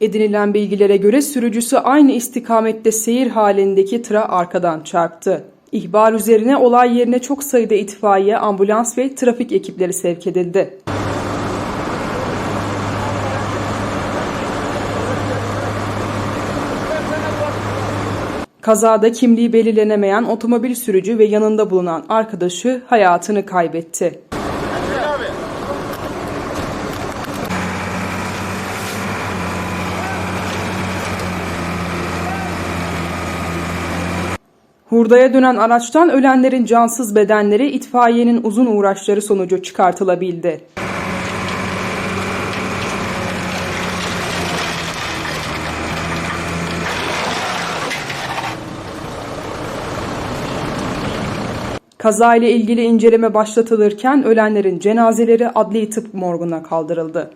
Edinilen bilgilere göre sürücüsü aynı istikamette seyir halindeki tıra arkadan çarptı. İhbar üzerine olay yerine çok sayıda itfaiye, ambulans ve trafik ekipleri sevk edildi. Kazada kimliği belirlenemeyen otomobil sürücü ve yanında bulunan arkadaşı hayatını kaybetti. Hurdaya dönen araçtan ölenlerin cansız bedenleri itfaiyenin uzun uğraşları sonucu çıkartılabildi. Kazayla ilgili inceleme başlatılırken ölenlerin cenazeleri adli tıp morguna kaldırıldı.